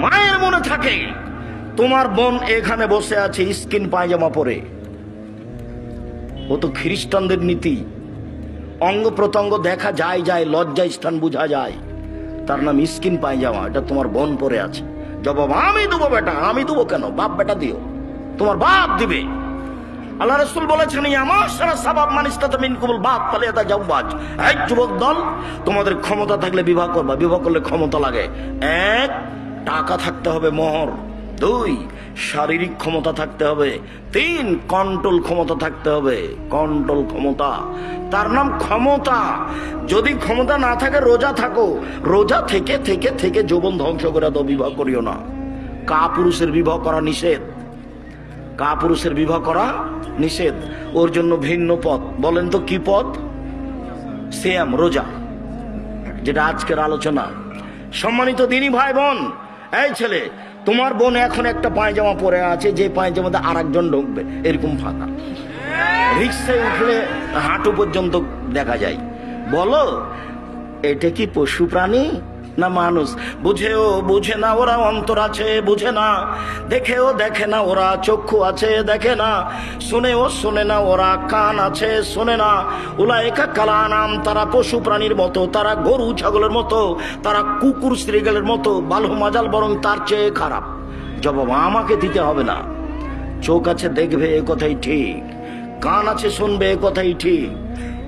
মায়ের মনে থাকে। তোমার বোন এখানে বসে আছে, স্কিন পায়জামা পরে। ও তো খ্রিস্টানদের নীতি। অঙ্গ প্রত্যঙ্গ দেখা যায় যায়, লজ্জা স্থান বোঝা যায়। তার নাম স্কিন পায়জামা, এটা তোমার বোন পরে আছে। জবাব, আমি দেবো বেটা, আমি দেবো কেন? বাপ বেটা দিও। তোমার বাপ দিবে। আল্লাহ রসুল বলেছেন এক যুবক দল, তোমাদের ক্ষমতা থাকলে বিবাহ করবা, বিবাহ করলে ক্ষমতা লাগে। এক টাকা থাকতে হবে মোহর। দুই, শারীরিক ক্ষমতা থাকতে হবে। তিন কন্ট্রোল ক্ষমতা থাকতে হবে। কন্ট্রোল ক্ষমতা। তার নাম ক্ষমতা। যদি ক্ষমতা না থাকে, রোজা থাকো। রোজা থেকে থেকে থেকে যৌবন ধ্বংস করে তো বিবাহ করিও না। কা পুরুষের বিবাহ করা নিষেধ। কা পুরুষের বিবাহ করা নিষেধ। ওর জন্য ভিন্ন পথ। বলেন তো কি পথ? সিয়াম, রোজা। যেটা আজকের আলোচনা। সম্মানিত দিনী ভাই বোন এই ছেলে, তোমার বোন এখন একটা পায়জামা পরে আছে, যে পায়জামাতে আর একজন ঢুকবে, এরকম ফাঁকা। রিক্সায় উঠলে হাঁটু পর্যন্ত দেখা যায়। বলো, এটা কি পশু প্রাণী? না মানুষ। বুঝেও বুঝে না ওরা অন্তর আছে, বুঝে না। দেখেও দেখে না ওরা চক্ষু আছে, দেখে না। শুনেও শুনে না ওরা কান আছে, শোনে না। উলায়কা কালা নাম তারা পশু প্রাণীর মতো, তারা গরু ছাগলের মতো, তারা কুকুর শ্রীগালের মতো বালু মাজাল বরং তার চেয়ে খারাপ। জবাব আমাকে দিতে হবে না। চোখ আছে দেখবে এ কথাই ঠিক, কান আছে শুনবে এ কথাই ঠিক,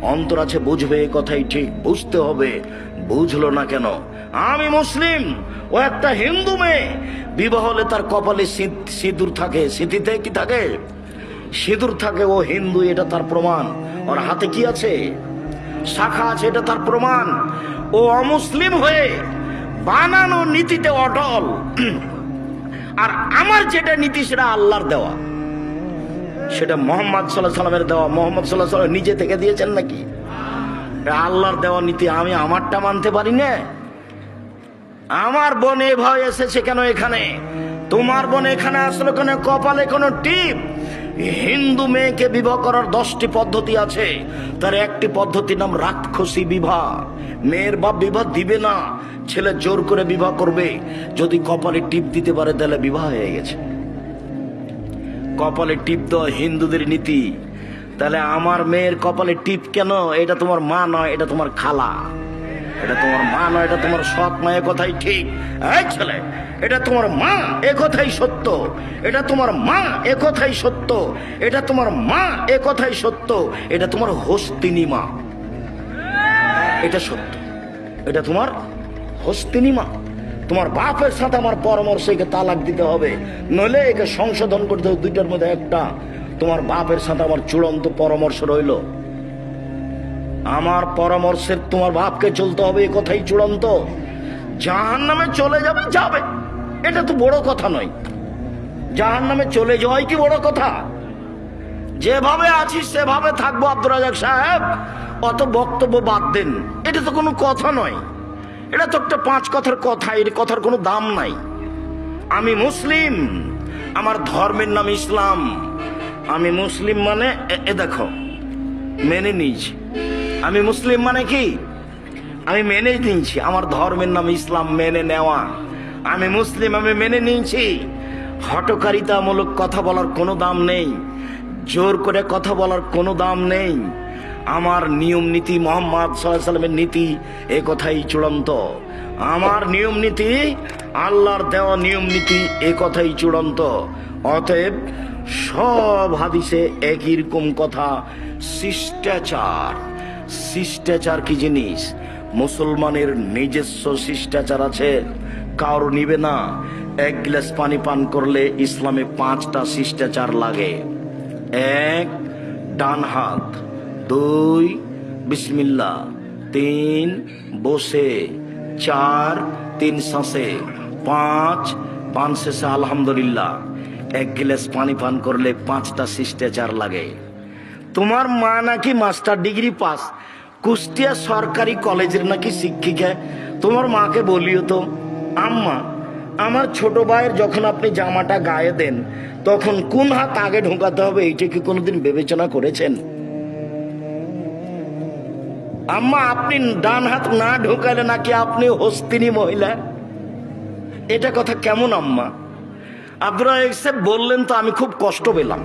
অন্তর আছে বুঝবে এ কথাই ঠিক, বুঝতে হবে, বুঝলো না কেন? আমি মুসলিম ও একটা হিন্দু মেয়ে। বিবাহ হলে তার কপালে সিঁদ- সিঁদুর থাকে। স্মৃতিতে কি থাকে? সিঁদুর থাকে, ও হিন্দু, এটা তার প্রমাণ। ওর হাতে কি আছে? শাখা আছে, এটা তার প্রমাণ। ও অমুসলিম হয়ে বানানো নীতিতে অটল। আর আমার যেটা নীতি, সেটা আল্লাহর দেওয়া। সেটা মোহাম্মদ সাল্লাহ সাল্লামের দেওয়া। মোহাম্মদ সাল্লাহ সাল্লাম নিজে থেকে দিয়েছেন নাকি? আল্লাহর দেওয়া নীতি আমি আমারটা মানতে পারি না। আমার বোন ভয় এসেছে কেন এখানে? তোমার বোন এখানে আসলো কেন কপালে কোনো টিপ? হিন্দু মেয়েকে বিবাহ করার দশটি পদ্ধতি আছে। তার একটি পদ্ধতির নাম রাক্ষসী বিবাহ। মেয়ের বাপ বিবাহ দিবে না, ছেলে জোর করে বিবাহ করবে। যদি কপালে টিপ দিতে পারে, তাহলে বিবাহ হয়ে গেছে। কপালে টিপ দেওয়া হিন্দুদের নীতি। তাহলে আমার মেয়ের কপালে টিপ কেন? এটা তোমার মা নয়, এটা তোমার খালা। এটা তোমার মা নয়, এটা তোমার সৎ মা এ কথাই ঠিক। এই ছেলে, এটা তোমার মা এ কথাই সত্য। এটা তোমার মা এ কথাই সত্য। এটা তোমার মা এ কথাই সত্য। এটা তোমার হস্তিনী মা এটা সত্য। এটা তোমার হস্তিনী মা তোমার বাপের সাথে আমার পরামর্শ একে তালাক দিতে হবে। নইলে একে সংশোধন করতে হবে দুইটার মধ্যে একটা। তোমার বাপের সাথে আমার চূড়ান্ত পরামর্শ রইল। আমার পরামর্শের তোমার বাপকে চলতে হবে, এ কথাই চূড়ান্ত। জাহান নামে চলে যাবে যাবে। এটা তো বড় কথা নয়। জাহান নামে চলে যাওয়াই কি বড় কথা? যেভাবে আছিস সেভাবে থাকব আব্দুর রাজাক সাহেব। অত বক্তব্য বাদ দেন। এটা তো কোনো কথা নয়। এটা তো একটা পাঁচ কথার কথা, এর কথার কোনো দাম নাই। আমি মুসলিম। আমার ধর্মের নাম ইসলাম। আমি মুসলিম মানে এ দেখো, মেনে নিয়েছি আমি মুসলিম মানে কি? আমি মেনে নিয়েছি, আমার ধর্মের নাম ইসলাম মেনে নেওয়া। আমি মুসলিম, আমি মেনে নিয়েছি। হটকারিতামূলক কথা বলার কোনো দাম নেই, জোর করে কথা বলার কোনো দাম নেই। আমার নিয়ম নীতি মোহাম্মদ সাল্লামের নীতি এ কথাই চূড়ান্ত। আমার নিয়ম নীতি, আল্লাহর দেওয়া নিয়ম নীতি এ কথাই চূড়ান্ত। অতএব সব হাদিসে একই রকম কথা, শিষ্টাচার। শিষ্টাচার কি জিনিস? মুসলমানের নিজস্ব শিষ্টাচার আছে। কারও নিবে না। এক গ্লাস পানি পান করলে ইসলামে পাঁচটা শিষ্টাচার লাগে। এক, ডান হাত। দুই বিসমিল্লা তিন, বসে। চার, তিন শ্বাসে। পাঁচ, পান শেষে আলহামদুলিল্লাহ। এক গ্লাস পানি পান করলে পাঁচটা শিষ্টাচার লাগে। তোমার মা নাকি মাস্টার ডিগ্রি পাস? কুষ্টিয়া সরকারি কলেজের নাকি শিক্ষিকা। তোমার মাকে বলিও তো, আম্মা, আমার ছোট ভাইয়ের যখন আপনি জামাটা গায়ে দেন, তখন কোন হাত আগে ঢোকাতে হবে এইটা কি কোনোদিন বিবেচনা করেছেন? আম্মা, আপনি ডান হাত না ঢোকালে নাকি আপনি হস্তিনী মহিলা? এটা কথা কেমন, আম্মা? আব্দুল বললেন তো আমি খুব কষ্ট পেলাম।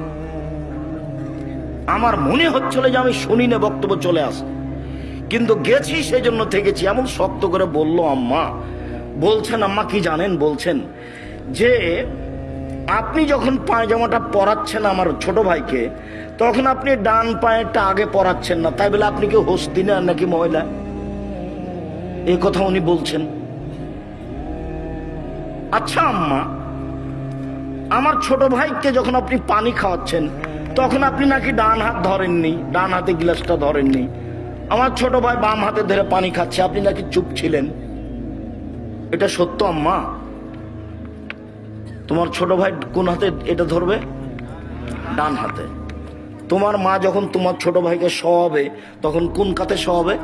আমার মনে হচ্ছিল যে আমি শুনি না বক্তব্য চলে আস। কিন্তু গেছি সেই জন্য থেকেছি। এমন শক্ত করে বলল, আম্মা, বলছেন আম্মা কি জানেন? বলছেন যে আপনি যখন পায়জামাটা পরাচ্ছেন আমার ছোট ভাইকে, তখন আপনি ডান পায়েরটা আগে পরাচ্ছেন না। তাই বলে আপনি কি হস্তি না নাকি মহিলা এ কথা উনি বলছেন। আচ্ছা আম্মা, আমার ছোট ভাইকে যখন আপনি পানি খাওয়াচ্ছেন তখন আপনি নাকি ডান হাত ধরেননি, ডান হাতে গ্লাসটা ধরেননি। আমার ছোট ভাই বাম হাতে ধরে পানি খাচ্ছে, আপনি নাকি চুপ ছিলেন? এটা সত্য, আম্মা? তোমার ছোট ভাই কোন হাতে এটা ধরবে? ডান হাতে। তোমার মা যখন তোমার ছোট ভাইকে শোয়াবে, তখন কোন কাতে শোয়াবে?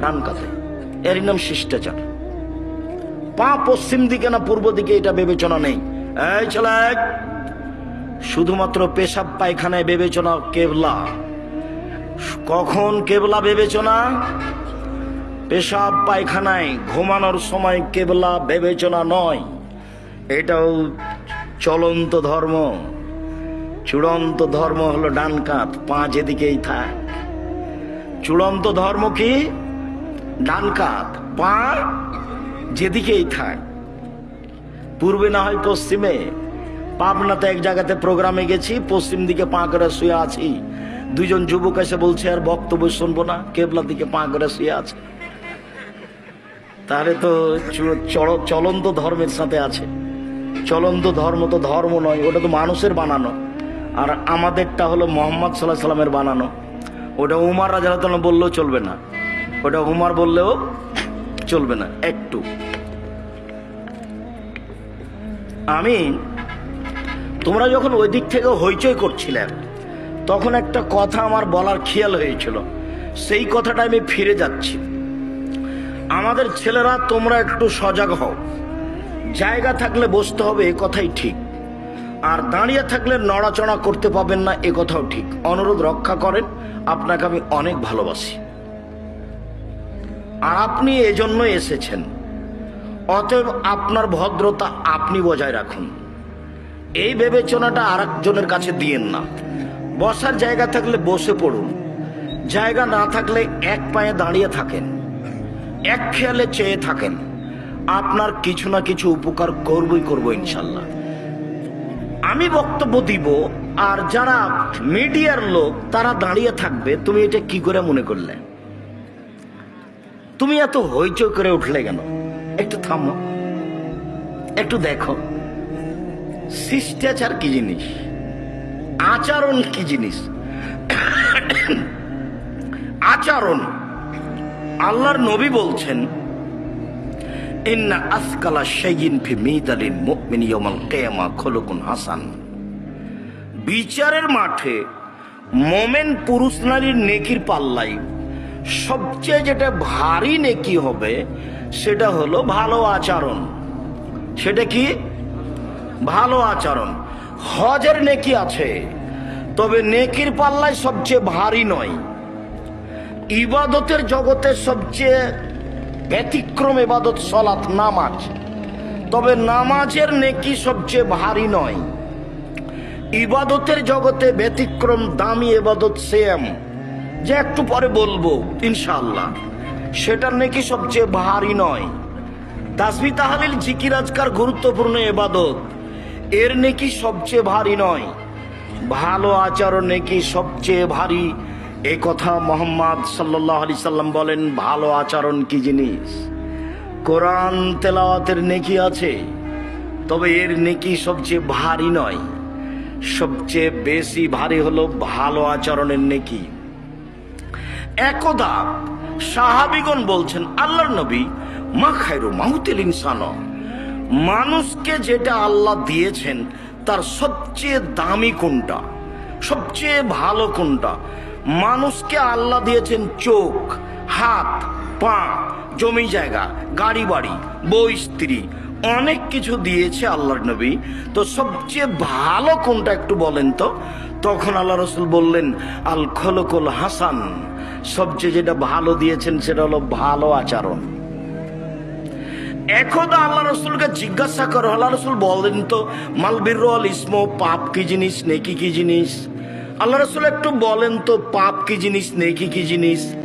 ডান কাতে। এরই নাম শিষ্টাচার। পা পশ্চিম দিকে না পূর্ব দিকে এটা বিবেচনা নেই। এই ছেলে শুধুমাত্র পেশাব পায়খানায় বিবেচনা কেবলা। কখন কেবলা বিবেচনা? পেশাব পায়খানায় ঘুমানোর সময় কেবলা বিবেচনা নয়। এটাও চলন্ত ধর্ম। চূড়ান্ত ধর্ম হলো ডান কাত পা যেদিকেই থাক। চূড়ান্ত ধর্ম কি? ডান পা যেদিকেই থাক। পূর্বে না হয় পশ্চিমে। পাবনাতে এক জায়গাতে প্রোগ্রামে গেছি, পশ্চিম দিকে পা করে শুয়ে আছি। দুইজন যুবক এসে বলছে, আর বক্তব্য শুনব না, কেবলা দিকে পা করে শুয়ে আছে। তাহলে তো চলন্ত ধর্মের সাথে আছে। চলন্ত ধর্ম তো ধর্ম নয়, ওটা তো মানুষের বানানো। আর আমাদেরটা হলো মোহাম্মদ সাল্লাহ সাল্লামের বানানো। ওটা উমার রাজা বললেও চলবে না। ওটা উমার বললেও চলবে না, একটু। আমি তোমরা যখন ওই দিক থেকে হইচই করছিলে তখন একটা কথা আমার বলার খেয়াল হয়েছিল। সেই কথাটা আমি ফিরে যাচ্ছি। আমাদের ছেলেরা, তোমরা একটু সজাগ হও। জায়গা থাকলে বসতে হবে, এ কথাই ঠিক। আর দাঁড়িয়ে থাকলে নড়াচড়া করতে পাবেন না, এ কথাও ঠিক। অনুরোধ রক্ষা করেন, আপনাকে আমি অনেক ভালোবাসি। আর আপনি এজন্য এসেছেন। অতএব আপনার ভদ্রতা আপনি বজায় রাখুন। এই বিবেচনাটা আর একজনের কাছে দিয়েন না। বসার জায়গা থাকলে বসে পড়ুন। জায়গা না থাকলে এক পায়ে দাঁড়িয়ে থাকেন। এক খেয়ালে চেয়ে থাকেন। আপনার কিছু না কিছু উপকার করবই করব ইনশাল্লাহ। আমি বক্তব্য দিব, আর যারা মিডিয়ার লোক, তারা দাঁড়িয়ে থাকবে। তুমি এটা কি করে মনে করলে? তুমি এত হইচই করে উঠলে কেন? একটু থামো। একটু দেখো। শিষ্টাচার কি জিনিস? আচরণ কি জিনিস? আচরণ। আল্লাহর নবী বলছেন, ইন্না আসকালা শাইইন ফি মিদালিন মুমিন ইয়াউমাল কিয়ামা খুলুকুন হাসান। বিচারের মাঠে মোমেন পুরুষ নারীর নেকির পাল্লাই সবচেয়ে যেটা ভারী নেকি হবে, সেটা হলো ভালো আচরণ। সেটা কি? ভালো আচরণ। হজের নেকি আছে, তবে নেকির পাল্লায় সবচেয়ে ভারী নয়। ইবাদতের জগতে সবচেয়ে ব্যতিক্রম এবাদত সলাৎ নামাজ। তবে নামাজের নেকি সবচেয়ে ভারী নয়। ইবাদতের জগতে ব্যতিক্রম, দামি এবাদত সেম। যে একটু পরে বলব ইনশাল্লাহ সেটার নেকি সবচেয়ে ভারী নয়। তাসবি তাহালিল জিকির আজকার গুরুত্বপূর্ণ এবাদত এর নেকি সবচেয়ে ভারী নয়। ভালো আচরণ নেকি সবচেয়ে ভারী। এ কথা মোহাম্মদ সাল্লাহ আলি সাল্লাম বলেন, ভালো আচরণ কি জিনিস? কোরআন তেলাওয়াতের নেকি আছে, তবে এর নেকি সবচেয়ে ভারী নয়। সবচেয়ে বেশি ভারী হলো ভালো আচরণের নেকি। একদা সাহাবিগণ বলছেন, আল্লাহর নবী মা খায়রু মাহুতিল ইনসান। মানুষকে যেটা আল্লাহ দিয়েছেন, তার সবচেয়ে দামি কোনটা? সবচেয়ে ভালো কোনটা? মানুষকে আল্লাহ দিয়েছেন চোখ, হাত, পা, জমি জায়গা, গাড়ি বাড়ি বই স্ত্রী। অনেক কিছু দিয়েছে আল্লাহর নবী। তো সবচেয়ে ভালো কোনটা একটু বলেন তো? তখন আল্লাহ রসুল বললেন, আল খলকল হাসান। সবচেয়ে যেটা ভালো দিয়েছেন সেটা হলো ভালো আচরণ। একদা আল্লাহ রসুলকে জিজ্ঞাসা করো, আল্লাহ রসুল বলেন তো মালবির ইসমো, পাপ কি জিনিস, নেকি কি জিনিস? আল্লাহ রসুল একটু বলেন তো, পাপ কি জিনিস, নেকি কি জিনিস?